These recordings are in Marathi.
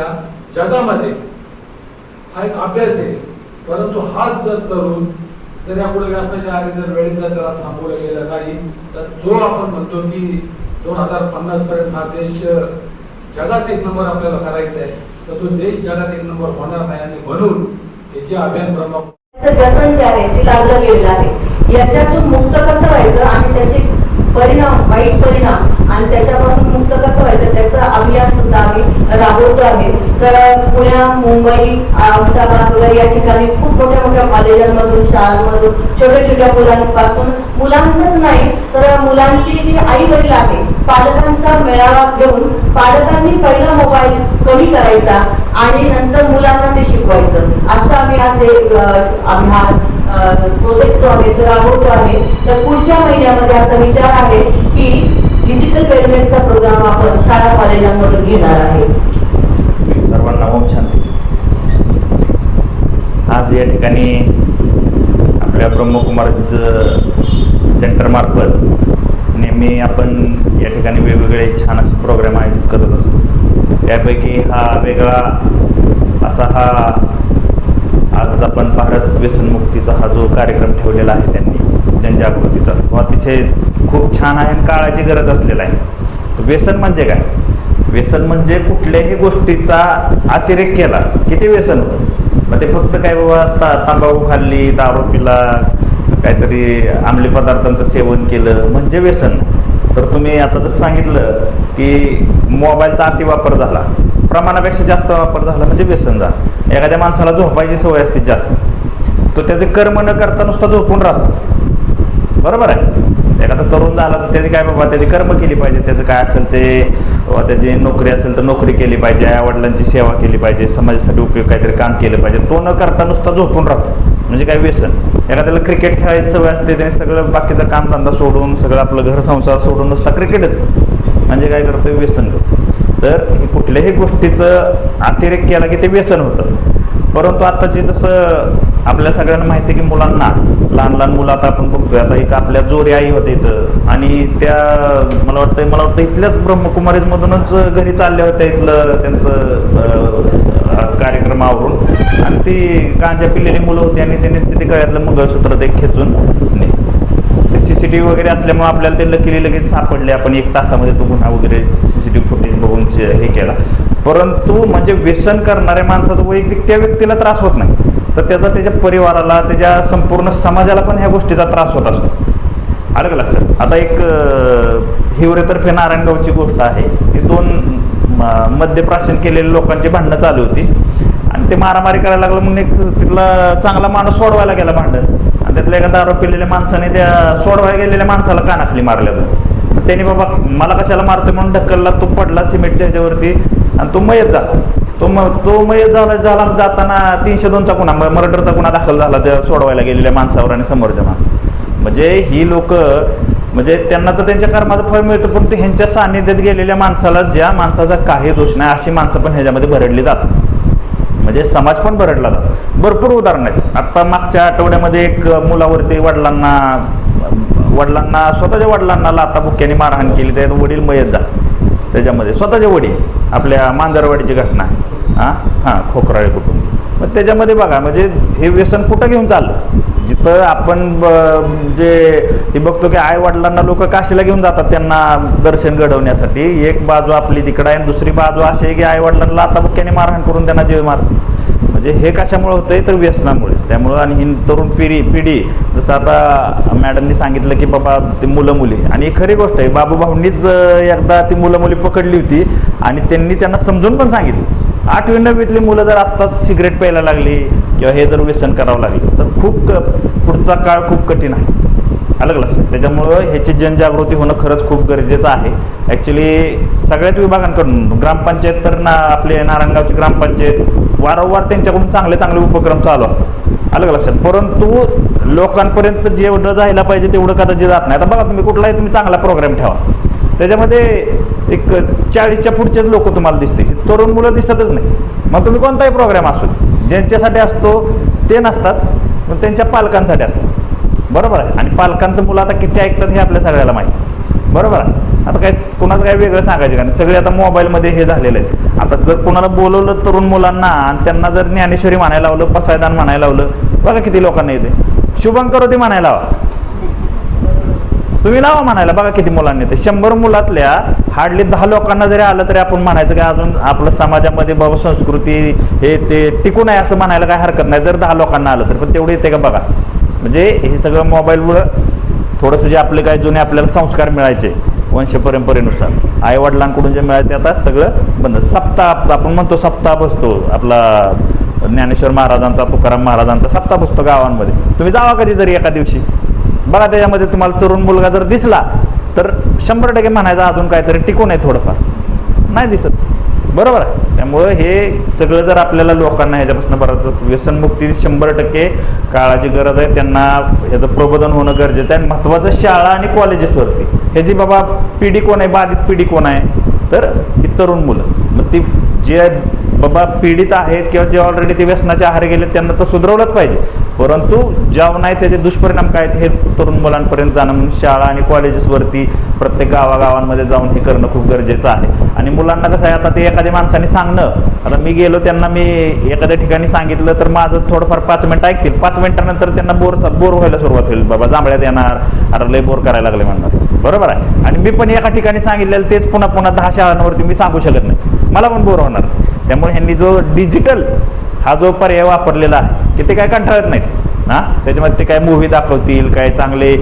या जगामध्ये हा एक अभ्यास आहे. परंतु हाच जर तरुण जर यापुढे व्यासाच्या आधी जर वेळेत जर त्याला थांबवलं गेलं नाही तर जो आपण म्हणतो की दोन हजार पन्नास पर्यंत हा देश जगात एक नंबर आपल्याला करायचा आहे तर तो देश जगात एक नंबर होणार नाही. आणि म्हणून हे जे अभियान प्रमुख व्यसन जे आहे ते लागलं गेलेलं आहे. याच्यातून मुक्त कसं व्हायचं? आणि त्याचे परिणाम वाईट परिणाम आणि त्याच्यापासून मुक्त कसं व्हायचं? त्याचं अभियान सुद्धा आम्ही राबवतो आहे. तर पुण्या मुंबई अहमदाबाद वगैरे या ठिकाणी खूप मोठ्या मोठ्या कॉलेजांमधून शाळांमधून छोट्या छोट्या मुलांपासून मुलांचंच नाही तर मुलांची जी आई वडील आहे पालकांचा मेळावा घेऊन पालकांनी पहिला मोबाईल कमी करायचा आणि नंतर मुलांना ते शिकवायचं. असं आम्ही आज एक अ, आम्ही हा प्रोजेक्ट जो आहे तो राबवतो आहे. तर पुढच्या महिन्यामध्ये असा विचार आहे की डिजिटल वेलनेसचा प्रोग्राम आपण शाळा कॉलेजांमधून घेणार आहे. सर्वांना ओम शांती आज या ठिकाणी आपल्या ब्रह्मकुमार सेंटरमार्फत नेहमी आपण या ठिकाणी वेगवेगळे छान असे प्रोग्राम आयोजित करत असतो. त्यापैकी हा वेगळा असा हा आज आपण भारत व्यसनमुक्तीचा हा जो कार्यक्रम ठेवलेला आहे त्यांनी जनजागृतीचा तो अतिशय खूप छान आहे आणि काळाची गरज असलेला आहे. तर व्यसन म्हणजे काय? व्यसन म्हणजे कुठल्याही गोष्टीचा अतिरेक केला की ते व्यसन होतं. मग ते फक्त काय बाबा ता तांबाखू खाल्ली दारू पिला काहीतरी अंमली पदार्थांचं सेवन केलं म्हणजे व्यसन. तर तुम्ही आता जसं सांगितलं की मोबाईलचा अतिवापर झाला. प्रमाणापेक्षा जास्त वापर झाला म्हणजे व्यसन झालं. एखाद्या माणसाला झोपायची सवय असते जास्त. तो त्याचे कर्म न करता नुसता झोपून राहतो. बरोबर आहे. एखादा तरुण झाला तर त्याची काय बाबा त्याची कर्म केली पाहिजे. त्याचं काय असेल ते बाबा त्याची नोकरी असेल तर नोकरी केली पाहिजे आईवडिलांची सेवा केली पाहिजे समाजासाठी उपयोग काहीतरी काम केलं पाहिजे. तो न करता नुसता झोपून राहतो. म्हणजे काय व्यसन? एखाद्याला क्रिकेट खेळायची सवय असते त्याने सगळं बाकीचा कामधंदा सोडून सगळं आपलं घर संसार सोडून नुसता क्रिकेटच करतो. म्हणजे काय करतो व्यसन करतो. तर हे कुठल्याही गोष्टीचं अतिरेक केला की ते व्यसन होतं. परंतु आत्ताची जसं आपल्या सगळ्यांना माहिती आहे की मुलांना लहान लहान मुलं आता आपण बघतोय आता एक आपल्या जोरी आई होते इथं. आणि त्या मला वाटतं मला वाटतं इथल्याच ब्रह्मकुमारीजमधूनच घरी चालल्या होत्या इथलं त्यांचं कार्यक्रम आवरून. आणि ती गांजा पिलेली मुलं होती आणि त्यांनी तिथे गळ्यातलं मंगळसूत्र ते खेचून ने सी सी टी व्ही वगैरे असल्यामुळे आपल्याला ते लकीली लगेच सापडले. आपण एक तासामध्ये तो गुन्हा वगैरे C C T V footage बघून हे केला. परंतु म्हणजे व्यसन करणाऱ्या माणसाचं वैयक्तिक त्या व्यक्तीला त्रास होत नाही. तर त्याचा त्याच्या परिवाराला त्याच्या संपूर्ण समाजाला पण ह्या गोष्टीचा त्रास होत असतो. अलग का लक्षात? आता एक हिवरेतर्फे नारायणगावची गोष्ट आहे. ती दोन म- मद्यप्राशन केलेल्या लोकांची भांडणं चालू होती. आणि ते मारामारी करायला लागलं म्हणून एक तिथला चांगला माणूस सोडवायला गेला भांडण. आणि त्यातल्या एका दारू पिलेल्या माणसाने त्या सोडवायला गेलेल्या माणसाला कानाखाली मारल्या मग त्याने बाबा मला कशाला मारतोय? म्हणून ढक्कलला तो पडला सिमेंटच्या ह्याच्यावरती आणि तो मयत झाला. तो म तो मयत झाला झाला जाताना तीनशे दोनचा गुन्हा मर्डरचा गुन्हा दाखल झाला त्या सोडवायला गेलेल्या माणसावर आणि समोरच्या माणसावर. म्हणजे ही लोक म्हणजे त्यांना तर त्यांच्या कर्माचं फळ मिळतं पण ते ह्यांच्या सान्निध्यात गेलेल्या माणसाला ज्या माणसाचा काही दोष नाही अशी माणसं पण ह्याच्यामध्ये भरडली जातात. म्हणजे समाज पण भरडला जातो. भरपूर उदाहरण आहेत. आत्ता मागच्या आठवड्यामध्ये एक मुलावरती वडिलांना वडिलांना स्वतःच्या वडिलांना लाता बुक्याने मारहाण केली. त्यात वडील मयत झाला. त्याच्यामध्ये स्वतःचे वडील आपल्या मांजरवाडीची घटना आहे. हां? हां खोकराळे कुटुंब. मग त्याच्यामध्ये बघा म्हणजे हे व्यसन कुठं घेऊन चाललं? जिथं आपण ब- जे हे बघतो की आई वडिलांना लोक काशीला घेऊन जातात त्यांना दर्शन घडवण्यासाठी. एक बाजू आपली तिकडं आहे दुसरी बाजू अशी आहे की आई वडिलांना आता बुक्याने मारहाण करून त्यांना जीव मार म्हणजे हे कशामुळे होतंय? तर व्यसनामुळे. त्यामुळं आणि ही तरुण पिढी पिढी जसं आता मॅडमनी सांगितलं की बाबा ते मुलं मुली आणि ही खरी गोष्ट आहे बाबू भाऊंनीच एकदा ती मुलं मुली पकडली होती आणि त्यांनी त्यांना समजून पण सांगितलं. आठवी नववीतली मुलं जर आत्ताच सिगरेट प्यायला लागली किंवा हे जर व्यसन करावं लागलं खूप क पुढचा काळ खूप कठीण आहे. अलग लक्षात. त्याच्यामुळं ह्याची जनजागृती होणं खरंच खूप गरजेचं आहे. ॲक्च्युली सगळ्याच विभागांकडून ग्रामपंचायत तर ना आपले नारायणगावची ग्रामपंचायत वारंवार त्यांच्याकडून चांगले चांगले उपक्रम चालू असतात. अलग लक्षात. परंतु लोकांपर्यंत जेवढं जायला पाहिजे तेवढं कदाचित जात नाही. आता बघा तुम्ही कुठलाही तुम्ही चांगला प्रोग्राम ठेवा. त्याच्यामध्ये एक चाळीसच्या पुढचेच लोक तुम्हाला दिसते तरुण मुलं दिसतच नाही. मग तुम्ही कोणताही प्रोग्राम असो ज्यांच्यासाठी असतो ते नसतात. पण त्यांच्या पालकांसाठी असतात बरोबर आहे? आणि पालकांचं मुलं आता किती ऐकतात हे आपल्या सगळ्याला माहिती. बरोबर आहे? आता काय कुणाचं काय वेगळं सांगायचं का नाही? सगळे आता मोबाईलमध्ये हे झालेले आहेत. आता जर कोणाला बोलवलं तरुण मुलांना आणि त्यांना जर ज्ञानेश्वरी म्हणायला लावलं पसायदान म्हणायला लावलं बघा किती लोकांना येते. शुभंकर होती म्हणायला हवा तुम्ही लावा म्हणायला. बघा किती मुलांनी ते शंभर मुलातल्या हार्डली दहा लोकांना जरी आलं तरी आपण म्हणायचं की अजून आपलं समाजामध्ये बाबा संस्कृती हे ते टिकून आहे असं म्हणायला काय हरकत नाही. जर दहा लोकांना आलं तर. पण तेवढं येते का बघा. म्हणजे हे सगळं मोबाईलमुळं थोडंसं जे आपले काय जुने आपल्याला संस्कार मिळायचे वंश परंपरेनुसार. आई वडिलांकडून जे मिळायचे आता सगळं बंद. सप्ताह आपण म्हणतो सप्ताह बसतो. आपला ज्ञानेश्वर महाराजांचा तुकाराम महाराजांचा सप्ताह बसतो गावांमध्ये. तुम्ही जावा कधी जरी एका दिवशी. बघा त्याच्यामध्ये तुम्हाला तरुण मुलगा जर दिसला तर शंभर टक्के म्हणायचं अजून काहीतरी टिकून आहे थोडंफार. नाही दिसत. बरोबर आहे. त्यामुळं हे सगळं जर आपल्याला लोकांना ह्याच्यापासून बरंच व्यसनमुक्ती शंभर टक्के काळाची गरज आहे. त्यांना ह्याचं प्रबोधन होणं गरजेचं आहे. आणि महत्त्वाचं शाळा आणि कॉलेजेसवरती हे जी बाबा पिढी कोण आहे बाधित पिढी कोण आहे तर ही तरुण मुलं. मग ती जे बाबा पीडित आहेत किंवा जे ऑलरेडी ते व्यसनाच्या आहार गेले त्यांना तर सुधरवलंच पाहिजे. परंतु जेव्हा नाही त्याचे दुष्परिणाम काय आहेत हे तरुण मुलांपर्यंत जाणं म्हणून शाळा आणि कॉलेजेसवरती प्रत्येक गावागावांमध्ये जाऊन हे करणं खूप गरजेचं आहे. आणि मुलांना कसं आहे आता ते एखाद्या माणसाने सांगणं आता मी गेलो त्यांना मी एखाद्या ठिकाणी सांगितलं तर माझं थोडंफार पाच मिनटं ऐकतील. पाच मिनटानंतर त्यांना बोर बोर व्हायला सुरुवात होईल. बाबा जांभळ्यात येणार अरे लय बोर करायला लागले म्हणणार. बरोबर आहे. आणि मी पण एका ठिकाणी सांगितलेलं तेच पुन्हा पुन्हा दहा शाळांवरती मी सांगू शकत नाही. मला पण बोर होणार. त्यामुळे ह्यांनी जो डिजिटल हा जो पर्याय वापरलेला आहे की ते काय कंटाळत नाहीत. हां? त्याच्यामध्ये ते काय मूव्ही दाखवतील काय चांगले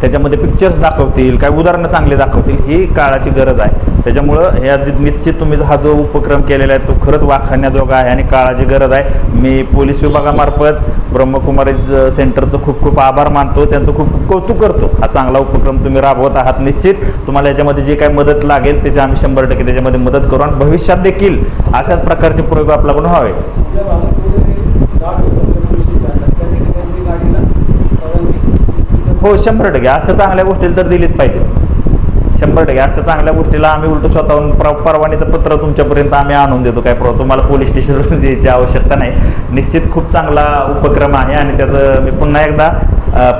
त्याच्यामध्ये पिक्चर्स दाखवतील काय उदाहरणं चांगले दाखवतील ही काळाची गरज आहे. त्याच्यामुळं ह्या जी निश्चित तुम्ही हा जो उपक्रम केलेला आहे तो खरंच वाखाण्याजोगा आहे आणि काळाची गरज आहे. मी पोलीस विभागामार्फत ब्रह्मकुमारी ज- सेंटरचं खूप खूप आभार मानतो. त्यांचं खूप कौतुक करतो. हा चांगला उपक्रम तुम्ही राबवत आहात निश्चित. तुम्हाला याच्यामध्ये जे काही मदत लागेल त्याची आम्ही शंभर टक्के त्याच्यामध्ये मदत करू आणि भविष्यात देखील अशाच प्रकारचे प्रयोग आपल्याकडून व्हावे आपल्या भागात वगैरे गाठ होतं त्या गोष्टी घडतात. त्या ठिकाणी गाडीला परवानगी हो शंभर टक्के. असं चांगल्या गोष्टीला तर दिलीच पाहिजे. शंभर टक्के. अशा चांगल्या गोष्टीला आम्ही उलट स्वतःहून प्र परवानीचं पत्र तुमच्यापर्यंत आम्ही आणून देतो काय प्र तुम्हाला पोलीस स्टेशनवर द्यायची आवश्यकता नाही. निश्चित खूप चांगला उपक्रम आहे आणि त्याचं मी पुन्हा एकदा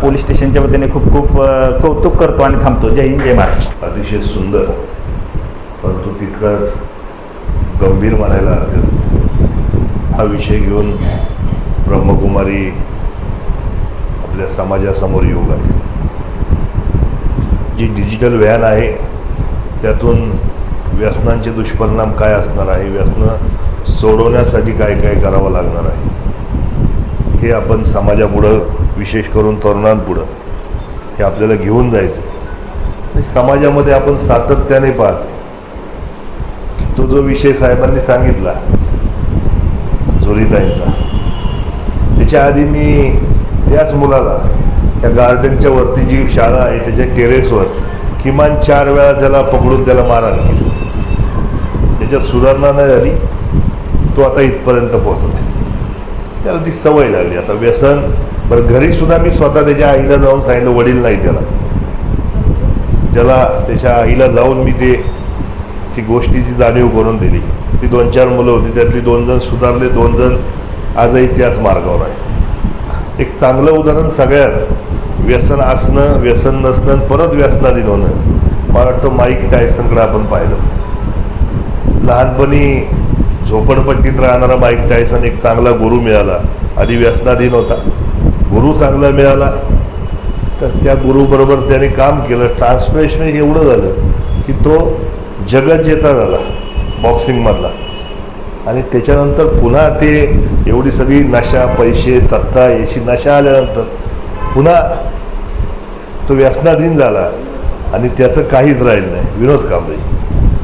पोलीस स्टेशनच्या वतीने खूप खूप कौतुक करतो आणि थांबतो. जय हिंद जय महाराष्ट्र. अतिशय सुंदर. परंतु तितकाच गंभीर म्हणायला हरकत हा विषय घेऊन ब्रह्मकुमारी आपल्या समाजासमोर येऊ घातली जी डिजिटल व्हॅन आहे त्यातून व्यसनांचे दुष्परिणाम काय असणार आहे? व्यसनं सोडवण्यासाठी काय काय करावं लागणार आहे? हे आपण समाजापुढं विशेष करून तरुणांपुढं हे आपल्याला घेऊन जायचं समाजामध्ये आपण सातत्याने पाहतो की तो जो विषय साहेबांनी सांगितला जोरीताईंचा त्याच्या आधी मी त्याच मुलाला त्या गार्डनच्या वरती जी शाळा आहे त्याच्या टेरेसवर किमान चार वेळा त्याला पकडून त्याला मारहाण केली. त्याच्यात सुधारणा नाही झाली. तो आता इथपर्यंत पोहोचला. त्याला ती सवय लागली. आता व्यसन बरं घरी सुद्धा मी स्वतः त्याच्या आईला जाऊन सांगितलं वडील नाही त्याला. त्याला त्याच्या आईला जाऊन मी ते ती गोष्टीची जाणीव करून दिली. ती दोन चार मुलं होती. त्यातली दोन जण सुधारले दोन जण आजही त्याच मार्गावर आहे एक चांगलं उदाहरण सगळ्यात. व्यसन असणं व्यसन नसणं आणि परत व्यसनाधीन होणं. मला वाटतं माईक टायसनकडे आपण पाहिलं. लहानपणी झोपडपट्टीत राहणारा माईक टायसन एक चांगला गुरु मिळाला. आधी व्यसनाधीन होता. गुरु चांगला मिळाला. तर त्या गुरुबरोबर त्याने काम केलं. ट्रान्सफॉर्मेशन एवढं झालं की तो जगज्जेता झाला. बॉक्सिंगमधला आणि त्याच्यानंतर पुन्हा ते एवढी सगळी नशा पैसे सत्ता याची नशा आल्यानंतर पुन्हा तो व्यसनाधीन झाला आणि त्याचं काहीच राहिलं नाही. विनोद कांबळे.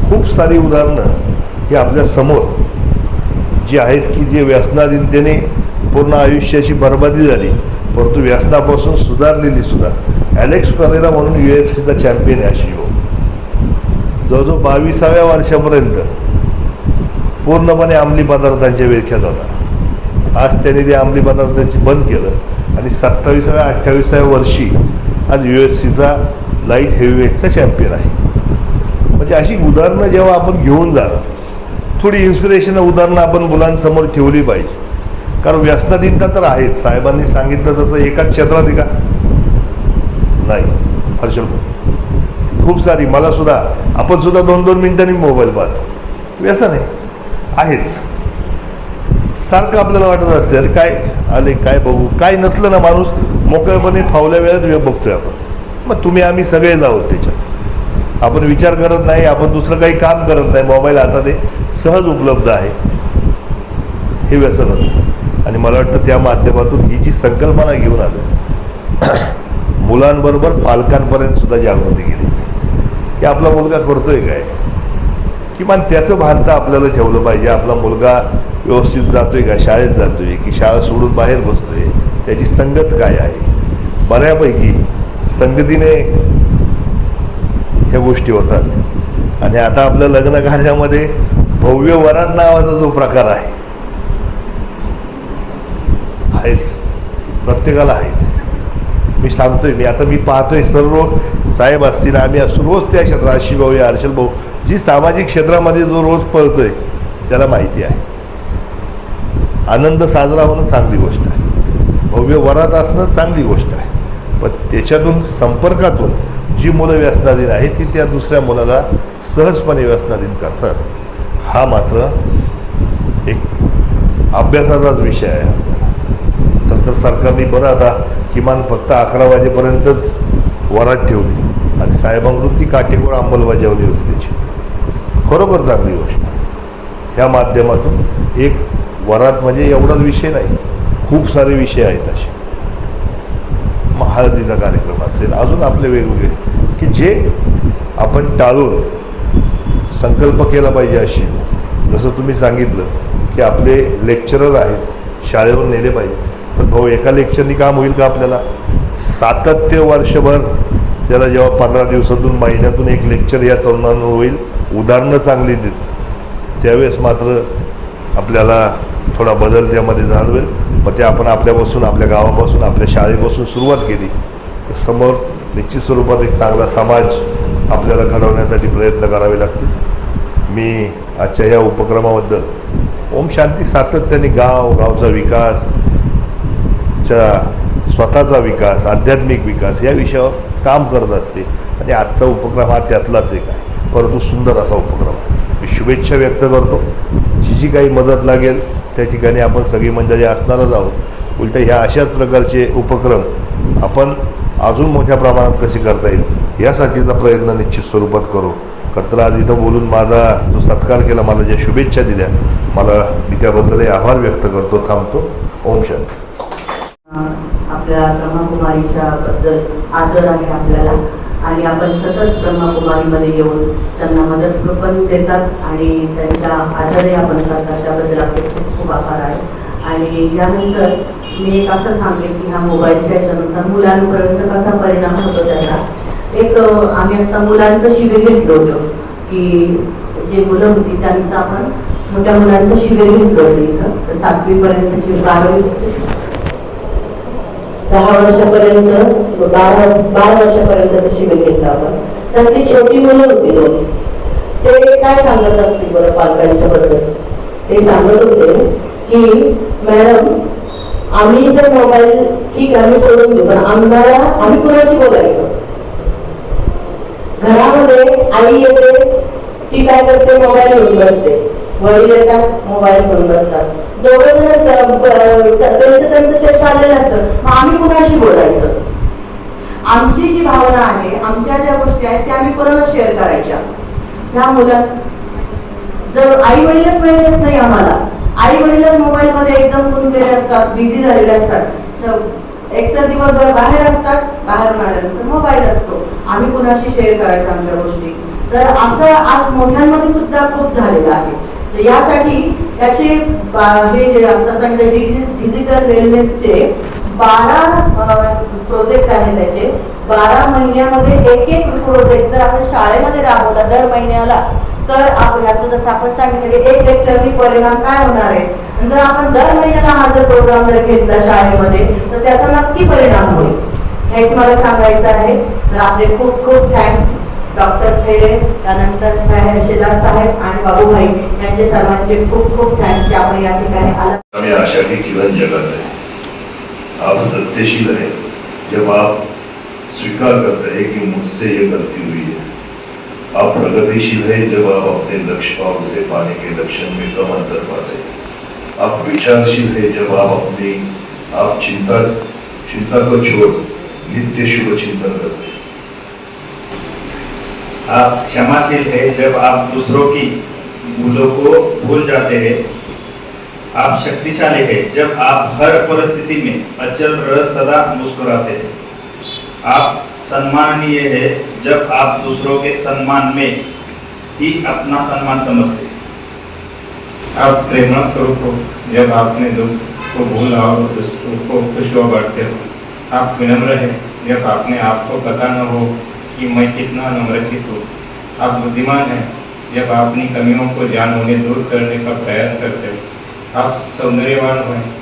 खूप सारी उदाहरणं हे आपल्यासमोर जी आहेत की जे व्यसनाधीनतेने पूर्ण आयुष्याची बर्बादी झाली परंतु व्यसनापासून सुधारलेली सुद्धा. ॲलेक्स परेरा म्हणून यू एफ सीचा चॅम्पियन आहे अशिवो हो. जवळजवळ बावीसाव्या वर्षापर्यंत पूर्णपणे अंमली पदार्थांच्या विळख्यात होता आज त्याने ते अंमली पदार्थांची बंद केलं. आणि सत्तावीसाव्या अठ्ठावीसाव्या वर्षी आज यू एफ सीचा लाइट हेवीवेटचा चॅम्पियन आहे. म्हणजे अशी उदाहरणं जेव्हा आपण घेऊन जाणार थोडी इन्स्पिरेशन उदाहरणं आपण मुलांसमोर ठेवली पाहिजे. कारण व्यसनाधीनता तर आहेच. साहेबांनी सांगितलं तसं एकाच क्षेत्रात आहे का? नाही. हर्षल खूप सारी. मला सुद्धा आपण सुद्धा दोन दोन मिनिटांनी मोबाईल पाहतो. व्यसन आहे. आहेच. सारखं आपल्याला वाटत असते अरे काय आले काय बघू काय नसलं ना माणूस मोकळेपणे फावल्या वेळात वेळ बघतोय आपण. मग तुम्ही आम्ही सगळे जाऊ त्याच्यात. आपण विचार करत नाही आपण दुसरं काही काम करत नाही मोबाईल हातात ते सहज उपलब्ध आहे. हे व्यसनच. आणि मला वाटतं त्या माध्यमातून ही जी संकल्पना घेऊन आलो मुलांबरोबर पालकांपर्यंत सुद्धा जागृती केली. की आपला मुलगा करतोय काय? किमान त्याचं भान तर आपल्याला ठेवलं पाहिजे. आपला मुलगा व्यवस्थित जातोय का? शाळेत जातोय की शाळा सोडून बाहेर बसतोय? त्याची संगत काय आहे? बऱ्यापैकी संगतीने ह्या गोष्टी होतात. आणि आता आपल्या लग्न कार्यामध्ये भव्य वरात नावाचा जो प्रकार आहे आहेच. प्रत्येकाला आहे. मी सांगतोय मी आता मी पाहतोय सर्व साहेब असतील आम्ही असतो रोज त्या क्षेत्रात आशिष भाऊ या हर्षल भाऊ जी सामाजिक क्षेत्रामध्ये जो रोज पळतोय त्याला माहिती आहे. आनंद साजरा होणं चांगली गोष्ट आहे. भव्य वरात असणं चांगली गोष्ट आहे. पण त्याच्यातून संपर्कातून जी मुलं व्यसनाधीन आहेत ती त्या दुसऱ्या मुलाला सहजपणे व्यसनाधीन करतात. हा मात्र एक अभ्यासाचाच विषय आहे. तर तर सरकारने बरं आता किमान फक्त अकरा वाजेपर्यंतच वरात ठेवली. आणि साहेबांकडून ती काटेकोर अंमलबजावणी होती त्याची. खरोखर चांगली गोष्ट. ह्या माध्यमातून एक वरात म्हणजे एवढाच विषय नाही. खूप सारे विषय आहेत असे. मग हळदीचा कार्यक्रम असेल अजून आपले वेगवेगळे. की जे आपण टाळून संकल्प केला पाहिजे अशी. जसं तुम्ही सांगितलं की आपले लेक्चरर आहेत शाळेवर नेले पाहिजे. पण भाऊ एका लेक्चरनी काम होईल का आपल्याला? सातत्य वर्षभर त्याला जेव्हा पंधरा दिवसातून महिन्यातून एक लेक्चर या तरुणांवर होईल. उदाहरणं चांगली देत. त्यावेळेस मात्र आपल्याला थोडा बदल त्यामध्ये जाणवेल. मग ते आपण आपल्यापासून आपल्या गावापासून आपल्या शाळेपासून सुरुवात केली. तर समोर निश्चित स्वरूपात एक चांगला समाज आपल्याला घडवण्यासाठी प्रयत्न करावे लागतील. मी आजच्या या उपक्रमाबद्दल ओम शांती सातत्याने गाव गावचा विकास च्या स्वतःचा विकास आध्यात्मिक विकास या विषयावर काम करत असते. आणि आजचा उपक्रम हा त्यातलाच एक आहे. परंतु सुंदर असा उपक्रम आहे. मी शुभेच्छा व्यक्त करतो. जी जी काही मदत लागेल त्या ठिकाणी आपण सगळी मंडळी असणारच आहोत. उलट ह्या अशाच प्रकारचे उपक्रम आपण अजून मोठ्या प्रमाणात कसे करता येईल यासाठीचा प्रयत्न निश्चित स्वरूपात करू. खरं तर आज इथं बोलून माझा जो सत्कार केला मला ज्या शुभेच्छा दिल्या मला मी त्याबद्दलही आभार व्यक्त करतो थांबतो. ओम शांती. आपल्या ब्रह्मकुमारीच्या बद्दल आदर आहे आपल्याला. आणि आपण सतत ब्रह्मकुमारीमध्ये येऊन त्यांना मदत पण देतात आणि त्यांच्या आदरही आपण करतात. त्याबद्दल आपले खूप खूप आभार आहे. आणि यानंतर मी एक असं सांगेन की ह्या मोबाईलच्या याच्यानुसार मुलांपर्यंत कसा परिणाम होतो त्याचा. एक आम्ही आता मुलांचं शिबिर घेतलं होतं की जे मुलं होती त्यांचं आपण मोठ्या मुलांचं शिबिर घेतलं होतं इथं. तर सातवीपर्यंतची बारावी दहा वर्षापर्यंत बारा बारा वर्षापर्यंत शिबिर घेतलं आपण. त्यातली छोटी मुलं होती दोन. ते काय सांगत असतील बरं पालकांच्या बद्दल ते सांगत होते की मॅडम आम्ही जर मोबाईल ठीक आहे आम्ही सोडून देऊ पण आम्हाला आम्ही कुणाशी बोलायचो? घरामध्ये आई येते ती काय करते? मोबाईल घेऊन बसते. वडील येतात मोबाईल करून बसतात. दोघं जण त्यांचं त्यांचं ते चाललेलं असतं. मग आम्ही कुणाशी बोलायचं? आमची जी भावना आहे आमच्या ज्या गोष्टी आहेत त्या आम्ही कोणाला शेअर करायच्या? ह्या मुलात जर आई वडीलच वेळ देत नाही आम्हाला. आई वडीलच मोबाईल मध्ये एकदम गुंतलेले असतात बिझी झालेले असतात. तर एकतर दिवसभर बाहेर असतात बाहेर आल्यानंतर मोबाईल असतो. आम्ही कुणाशी शेअर करायचं आमच्या गोष्टी? तर असं आज मोठ्यांमध्ये सुद्धा खूप झालेलं आहे. यासाठी त्याचे हे जे आता सांगितलं डिजिटल वेलनेसचे बारा प्रोजेक्ट आहे त्याचे. बारा महिन्यामध्ये एक एक प्रोजेक्ट जर आपण शाळेमध्ये राबवला दर महिन्याला तर आपण आता जसं आपण सांगितलं की एक लेक्चरनी परिणाम काय होणार आहे? जर आपण दर महिन्याला हा जर प्रोग्राम जर घेतला शाळेमध्ये तर त्याचा नक्की परिणाम होईल. हेच मला सांगायचं आहे. तर आपले खूप खूप थँक्स डॉक्टर खेडे त्यानंतर शेजार साहेब आणि बाबूभाई यांचे सर्वांचे खूप खूप थँक्स की आपण या ठिकाणी आला. आम्ही आशा की किरण जगात है आप सत्यशील हैं जब आप स्वीकार करते हैं कि मुझसे ये गलती हुई है। आप प्रगतिशील है जब आप अपने लक्ष्य को उसे पाने के लक्षण में कम अंतर पाते हैं। आप विचारशील है जब आप अपनी आप चिंता चिंता को छोड़ नित्य शुभ चिंतन करते हैं। आप क्षमाशील है जब आप दूसरों की भूलों को भूल जाते हैं। आप शक्तिशाली है जब आप हर परिस्थिति में अचल रह सदा मुस्कुराते हैं। आप सम्माननीय है जब आप दूसरों के सम्मान में ही अपना सम्मान समझते हैं। आप प्रेरणा स्वरूप हो जब आपने दुख को भूला और दूसरों को खुश हो बांटते हो। आप विनम्र है जब आपने आपको पता न हो कि मैं कितना नम्रचित हूँ। आप बुद्धिमान हैं। जब आप अपनी कमियों को जान उन्हें दूर करने का प्रयास करते हो। आप सौंदर्यवान हैं।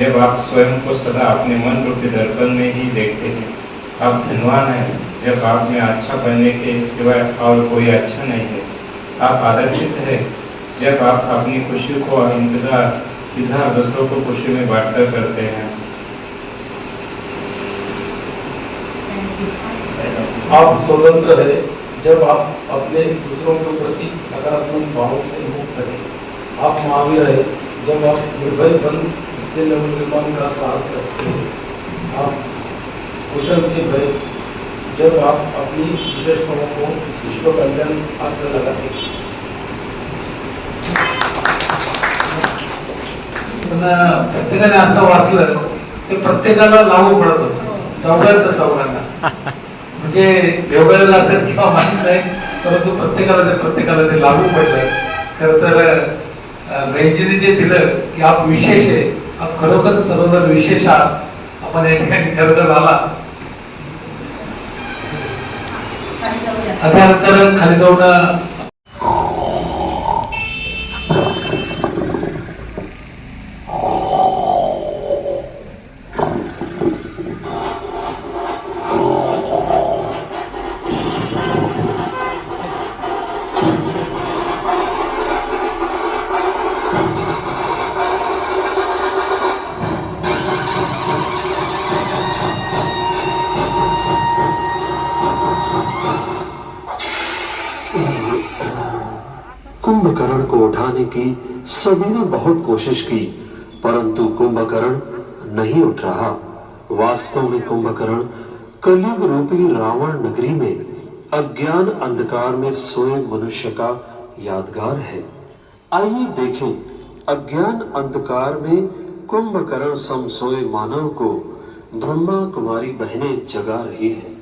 जब आप स्वयं को सदा अपने मन रूपी दर्पण में ही देखते हैं। आप धनवान हैं। जब आप में अच्छा बनने के सिवाय और कोई अच्छा नहीं है। आप आदर्शित है। जब आप अपनी खुशी को इंतज़ार, इजहार दूसरों को खुशी में बांटकर करते हैं। आप स्वतंत्र है जब आप अपने दूसरों के प्रति नकारात्मक भावों से मुक्त हैं आप महावीर है जब आप निर्भय बन नित्य नवनिर्माण का साहस रखते हैं। आप कुशल सिंह है जब आप अपनी विशेषताओं को विश्व कल्याण अर्थ लगाते हैं। प्रत्येकाने असं वाचलं ते प्रत्येकाला लागू पडत. होतं चौघांचं चौघांना. म्हणजे वेगवेगळं असेल किंवा माहीत नाही परंतु प्रत्येकाला ते प्रत्येकाला ते लागू पडलं. खर तर रेंजीने जे दिलं की आप विशेष आहे आप खरोखर सर्वजण विशेष आहात. आपण या ठिकाणी खरं तर आला आता नंतर खाली जाऊन कुंभकर्ण को उठाने की सभी ने बहुत कोशिश की, परंतु कुंभकर्ण नहीं उठ रहा। वास्तव में कुंभकर्ण कलयुग रूपी रावण नगरी में अज्ञान अंधकार में सोए मनुष्य का यादगार है। आइए देखें, अज्ञान अंधकार में कुंभकर्ण सम सोए मानव को ब्रह्मा कुमारी बहने जगा रही है।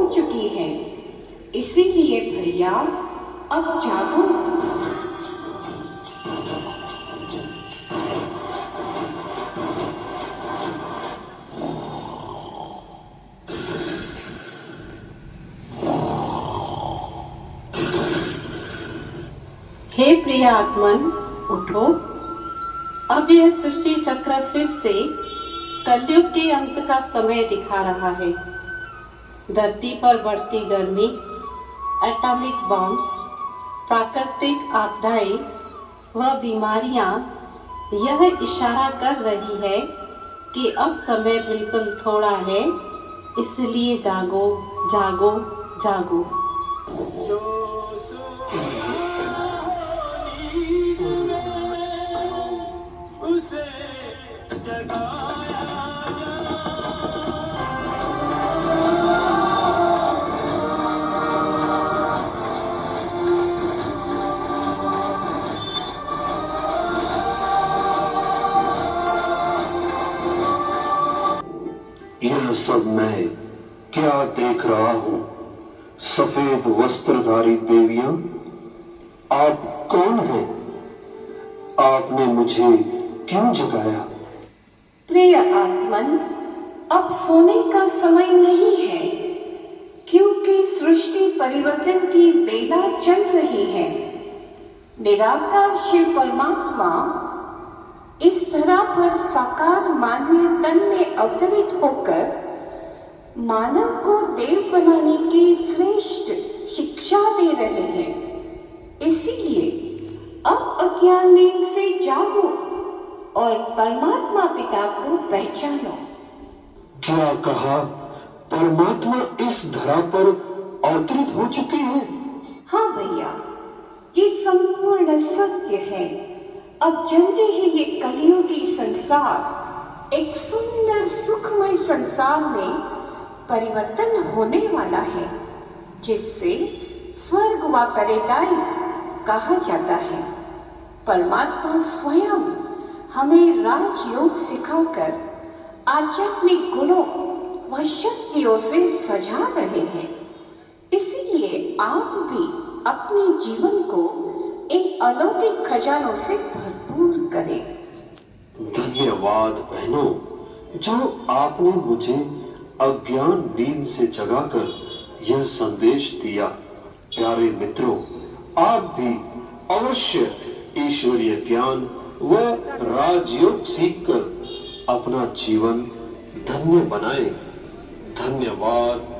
ही चुकी है। इसीलिए भैया, अब जागो। हे प्रिय आत्मन, उठो। अब यह सृष्टि चक्र फिर से कलयुग के अंत का समय दिखा रहा है। धरती पर बढ़ती गर्मी एटॉमिक बॉम्ब्स प्राकृतिक आपदाएँ व बीमारियाँ, यह इशारा कर रही है कि अब समय बिल्कुल थोड़ा है, इसलिए जागो जागो जागो। मैं क्या देख रहा हूँ? सफ़ेद वस्त्रधारी देवियाँ, आप कौन हैं? आपने मुझे क्यों जगाया? प्रिय आत्मन, अब सोने का समय नहीं है, क्योंकि सृष्टि परिवर्तन की बेला चल रही है। निराकार शिव परमात्मा इस धरा पर साकार मानवीय तन में अवतरित होकर मानव को देव बनाने की श्रेष्ठ शिक्षा दे रहे हैं। इसीलिए अब अज्ञान नींद से जागो और परमात्मा पिता को पहचानो। क्या कहा परमात्मा इस धरा पर अवतरित हो चुके हैं। हाँ भैया ये संपूर्ण सत्य है। अब जल्दी ही ये कलियों की संसार। एक सुंदर सुखमय संसार में परिवर्तन होने वाला है, जिससे स्वर्ग व पैराडाइज कहा जाता है। परमात्मा स्वयं हमें राजयोग सिखाकर आध्यात्मिक गुणों व शक्तियों से सजा रहे हैं। इसीलिए आप भी अपने जीवन को इन अलौकिक खजानों से भरपूर करें। धन्यवाद बहनों। जो आपने मुझे अज्ञान नींद से जगाकर यह संदेश दिया। प्यारे मित्रों आप भी अवश्य ईश्वरीय ज्ञान व राजयोग सीखकर अपना जीवन धन्य बनाए। धन्यवाद।